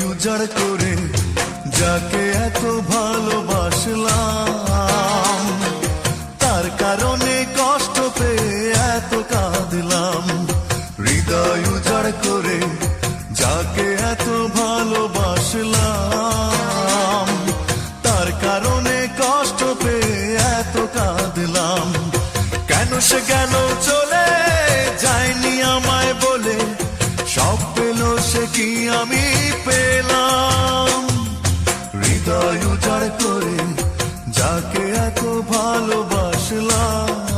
উজাড় করে যাকে এত ভালোবাসলাম। তার কারণে কষ্ট পেয়ে এত কাঁদলাম। হৃদয় উজাড় করে যাকে এত ভালোবাসলাম। তার কারণে কষ্ট পেয়ে এত কাঁদলাম। কেন সে গেল চলে যায়নি আমায় বলে? সব পেল সে কি আমি? করে যাকে এত ভালোবাসলাম।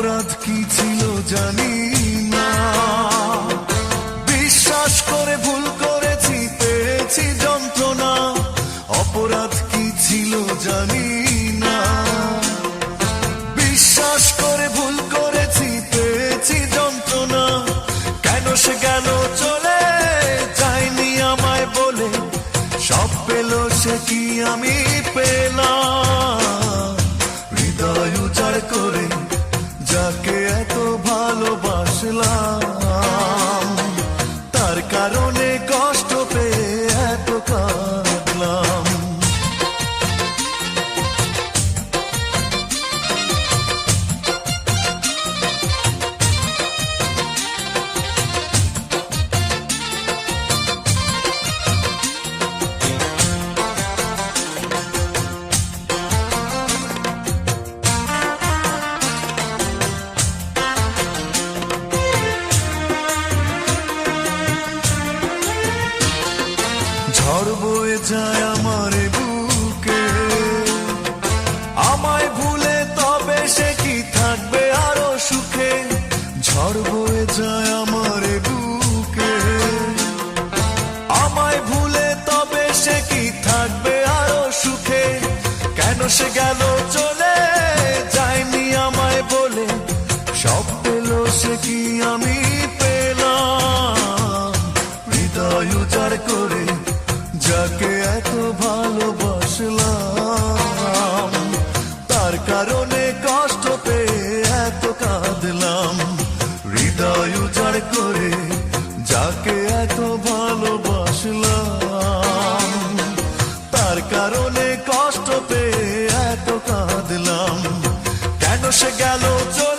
অপরাধ কি ছিল জানি না। বিশ্বাস করে ভুল করেছি, পেয়েছি যন্ত্রণা। অপরাধ কি ছিল জানি কেন সে চলে আমায় বলে? সে কি আমি? এত ভালোবাসলাম। যায় আমার বুকে। আমায় ভুলে তবে সে কি থাকবে আরও সুখে? ঝড় বয়ে যায় আমার বুকে। আমায় ভুলে তবে সে কি থাকবে আরও সুখে? কেন সে গেল চলে যায়নি আমায় বলে? সব সে কি আমি পেলাম? হৃদয় উজাড় করে যাকে হৃদয় উজাড় করে যাকে এত ভালোবাসলাম, তার কারণে কষ্ট পেয়ে এত কাঁদলাম। কেন সে গেল চলে